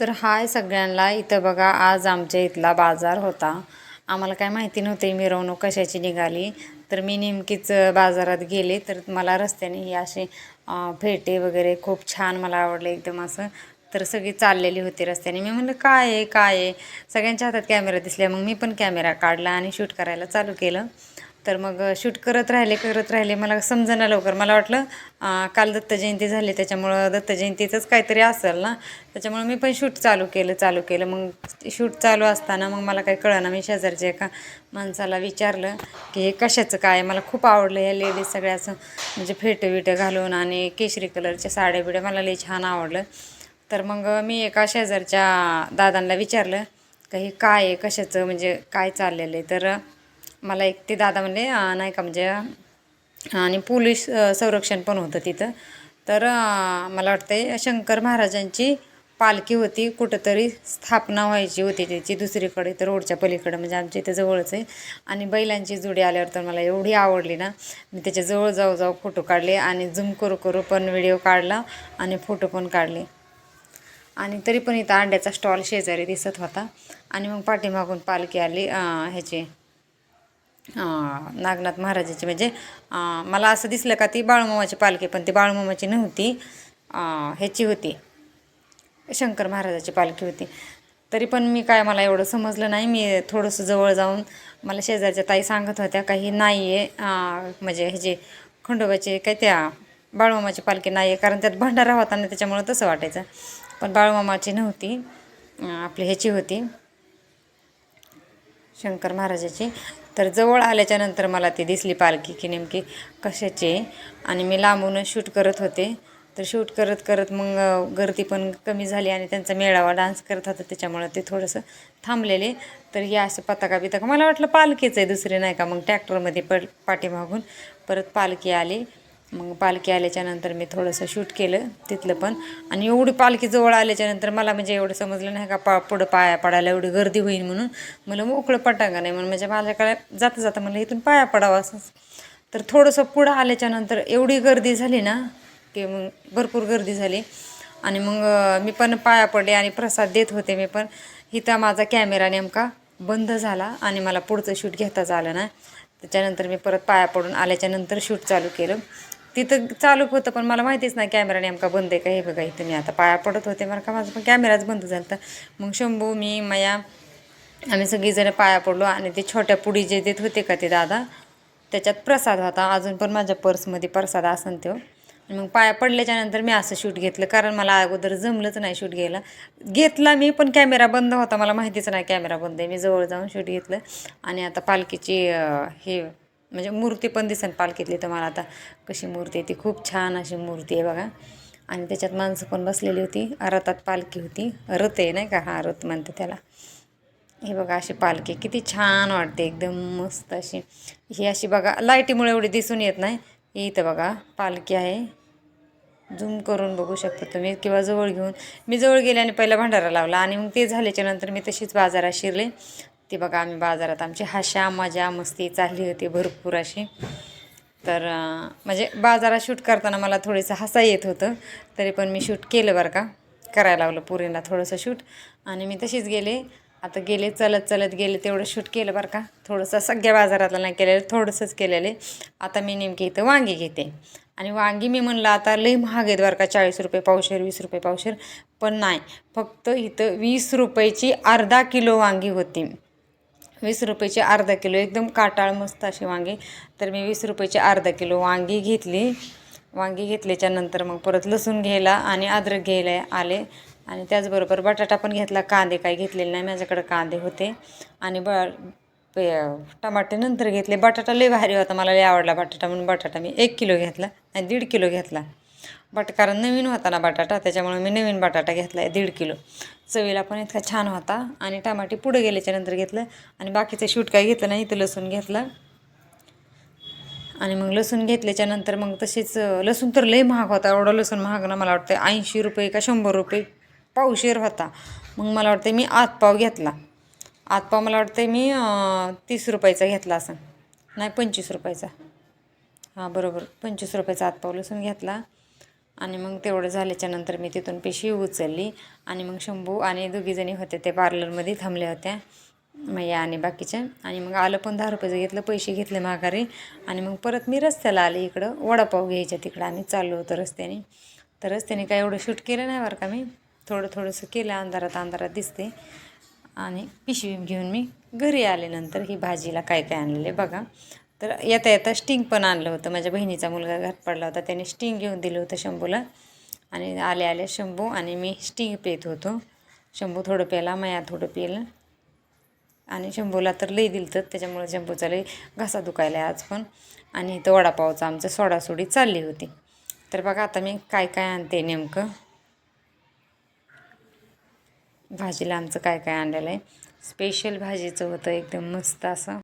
तर हाय सगळ्यांना. इथं बघा आज आमच्या इथला बाजार होता. आम्हाला काय माहिती नव्हती मिरवणूक कशाची निघाली. तर मी नेमकीच बाजारात गेले. तर मला रस्त्याने ही असे फेटे वगैरे खूप छान मला आवडले एकदम असं. तर सगळी चाललेली होती रस्त्याने. मी म्हणलं काय आहे? काय आहे? सगळ्यांच्या हातात कॅमेरा दिसल्या मग मी पण कॅमेरा काढला आणि शूट करायला चालू केलं. तर मग शूट करत राहिले करत राहिले. मला समजेना लवकर. मला वाटलं काल दत्त जयंती झाली त्याच्यामुळं दत्त जयंतीचंच काहीतरी असेल ना. त्याच्यामुळं मी पण शूट चालू केलं चालू केलं. मग शूट चालू असताना मग मला काही कळना मी शेजारच्या एका माणसाला विचारलं की हे कशाचं काय? मला खूप आवडलं ह्या लेडीज सगळ्याचं. म्हणजे फेटं विटं घालून आणि केशरी कलरच्या साड्या बिड्या मला लई छान आवडलं. तर मग मी एका शेजारच्या दादांना विचारलं का हे काय आहे? कशाचं? म्हणजे काय चाललेलं आहे? तर मला एक ते दादा म्हणले नाही का म्हणजे आणि पोलीस संरक्षण पण होतं तिथं. तर मला वाटतं शंकर महाराजांची पालखी होती कुठंतरी स्थापना व्हायची होती त्याची दुसरीकडे तर रोडच्या पलीकडं म्हणजे आमच्या इथे जवळच आहे. आणि बैलांची जुडी आल्यावर तर मला एवढी आवडली ना मी त्याच्याजवळ जाऊ जाऊ फोटो काढले आणि झूम करू करू पण व्हिडिओ काढला आणि फोटो पण काढले. आणि तरी पण इथं अंड्याचा स्टॉल शेजारी दिसत होता. आणि मग पाठीमागून पालखी आली ह्याची नागनाथ महाराजाची. म्हणजे मला असं दिसलं का ती बाळूमामाची पालखी पण ती बाळूमामाची नव्हती. ह्याची होती. शंकर महाराजाची पालखी होती. तरी पण मी काय मला एवढं समजलं नाही. मी थोडंसं जवळ जाऊन मला शेजारच्या ताई सांगत होत्या काही नाही आहे म्हणजे ह्याचे खंडोबाचे काय त्या बाळूमामाची पालखी नाही आहे कारण त्यात भंडारा होता ना त्याच्यामुळं तसं वाटायचं. पण बाळूमामाची नव्हती. आपली ह्याची होती. शंकर महाराजाची. तर जवळ आल्याच्यानंतर मला ती दिसली पालखी की नेमकी कशाची आहे. आणि मी लांबून शूट करत होते. तर शूट करत करत मग गर्दी पण कमी झाली आणि त्यांचा मेळावा डान्स करत होता. त्याच्यामुळं ते थोडंसं थांबलेले. तर हे असं पताका बिताका. मला वाटलं पालखीचं आहे दुसरे नाही का? मग ट्रॅक्टरमध्ये प पाठीमागून परत पालखी आली. मग पालखी आल्याच्यानंतर मी थोडंसं शूट केलं तिथलं पण. आणि एवढी पालखी जवळ आल्याच्यानंतर मला म्हणजे एवढं समजलं नाही का पा पुढं पाया पडायला एवढी गर्दी होईल म्हणून. मला मोकळं पटांगा नाही म्हणून म्हणजे माझ्याकडे जाता जाता मला इथून पाया पडावं असंच तर थोडंसं पुढं आल्याच्यानंतर एवढी गर्दी झाली ना की मग भरपूर गर्दी झाली. आणि मग मी पण पाया पडले आणि प्रसाद देत होते मी पण. इथं माझा कॅमेरा नेमका बंद झाला आणि मला पुढचं शूट घेताच आलं ना त्याच्यानंतर मी परत पाया पडून आल्याच्यानंतर शूट चालू केलं. तिथं चालू होतं पण मला माहितीच नाही कॅमेरा नेमका बंद आहे का हे बघा इथं मी आता पाया पडत होते मला का माझा पण कॅमेराच बंद झाला होता मग शंभू मी माया आम्ही सगळीजणं पाया पडलो आणि ते छोट्या पुडी जे देत होते का ते दादा त्याच्यात प्रसाद होता. अजून पण माझ्या पर्समध्ये प्रसाद असन तो. मग पाया पडल्याच्या नंतर मी असं शूट घेतलं कारण मला अगोदर जमलंच नाही शूट घ्यायला. घेतला मी पण कॅमेरा बंद होता. मला माहितीच नाही कॅमेरा बंद आहे. मी जवळ जाऊन शूट घेतलं. आणि आता पालखीची हे म्हणजे मूर्ती पण दिसेल पालखीतली तर मला आता कशी मूर्ती आहे ती खूप छान अशी मूर्ती आहे बघा. आणि त्याच्यात माणसं पण बसलेली होती रथात पालखी होती. रथ आहे नाही का? हा रथ म्हणते त्याला. हे बघा अशी पालखी किती छान वाटते एकदम मस्त अशी. ही अशी बघा लाईटीमुळे एवढी दिसून येत नाही. ही इथं बघा पालखी आहे. झूम करून बघू शकता तुम्ही किंवा जवळ घेऊन. मी जवळ गेले आणि पहिला भंडारा लावला आणि मग ते झाल्याच्यानंतर मी तशीच बाजारात शिरले. ते बघा आम्ही बाजारात आमची हशा मजा मस्ती चालली होती भरपूर अशी. तर म्हणजे बाजारात शूट करताना मला थोडंसं हसा येत होतं तरी पण मी शूट केलं बरं का. करायला लावलं पुरीला थोडंसं शूट. आणि मी तशीच गेले. आता गेले चलत चलत गेले तेवढं शूट केलं बरं का. थोडंसं सगळ्या बाजारातलं नाही केलेलं थोडंसंच केलेले. आता मी नेमकी इथं वांगी घेते. आणि वांगी मी म्हणलं आता लई महाग आहेत बरं का चाळीस रुपये पावशेर वीस रुपये पावशेर. पण नाही फक्त इथं वीस रुपयाची अर्धा किलो वांगी होती. वीस रुपयाची अर्धा किलो एकदम काटाळ मस्त अशी वांगी. तर मी वीस रुपयाची अर्धा किलो वांगी घेतली. वांगी घेतल्याच्या नंतर मग परत लसूण घ्यायला आणि अद्रक घ्यायला आले. आणि त्याचबरोबर बटाटा पण घेतला. कांदे काही घेतलेले नाही माझ्याकडे कांदे होते. आणि ब टमाटे नंतर घेतले. बटाटा लय भारी होता मला लय आवडला बटाटा म्हणून. बटाटा मी एक किलो घेतला आणि दीड किलो घेतला. बट कारण नवीन होता ना बटाटा त्याच्यामुळे मी नवीन बटाटा घेतला आहे दीड किलो. चवीला पण इतका छान होता. आणि टमाटे पुढे गेल्याच्यानंतर घेतलं. आणि बाकीचं शूट काही घेतलं नाही इथं लसूण घेतलं. आणि मग लसूण घेतल्याच्यानंतर मग तसेच लसूण तर लई महाग होता. एवढा लसूण महाग ना मला वाटतं ऐंशी रुपये का शंभर रुपये पावशेर होता. मग मला वाटतं मी आतपाव घेतला. आतपाव मला वाटतं मी तीस रुपयाचा घेतला असं. नाही पंचवीस रुपयाचा. हां बरोबर. पंचवीस रुपयाचा आतपाव लसूण घेतला. आणि मग तेवढं झाल्याच्यानंतर मी तिथून पिशवी उचलली आणि मग शंभू आणि दोघीजणी होत्या ते पार्लरमध्ये थांबल्या होत्या. मैया आणि बाकीच्या. आणि मग आलं पण दहा रुपयाचं घेतलं पैसे घेतले माघारी. आणि मग परत मी रस्त्याला आले इकडं वडापाव घ्यायच्या तिकडं. आम्ही चाललो होतो रस्त्याने. तर रस्त्याने काय एवढं शूट केलं नाही बरं का मी. थोडं थोडंसं केलं अंधारात अंधारात दिसते. आणि पिशवी घेऊन मी घरी आले नंतर ही भाजीला काय काय आणलेले बघा. तर येता येता स्टिंग पण आणलं होतं. माझ्या बहिणीचा मुलगा घरात पडला होता. त्याने स्टिंग घेऊन दिलं होतं शंभूला. आणि आले आले शंभू आणि मी स्टिंग पित होतो. शंभू थोडं प्याला मया थोडं पिलं आणि शंभूला तर लई दिलं तर त्याच्यामुळे शंभूचा लई घसा दुखायला आहे आज पण. आणि इथं वडापावचं आमचं सोडासोडी चालली होती. तर बघा आता मी काय काय आणते नेमकं. भाजीला आमचं काय काय आणलेलं आहे. स्पेशल भाजीचं होतं एकदम मस्त असं.